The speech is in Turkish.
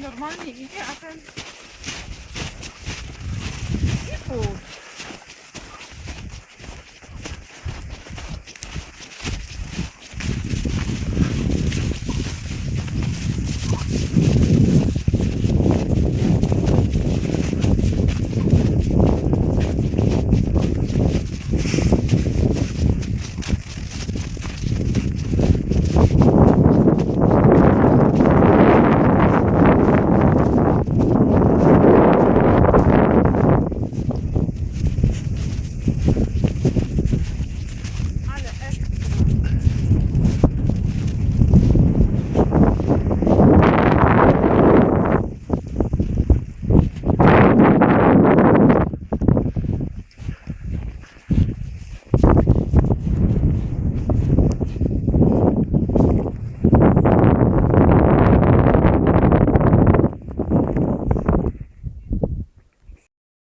normalnie idzie, a ten nie pół.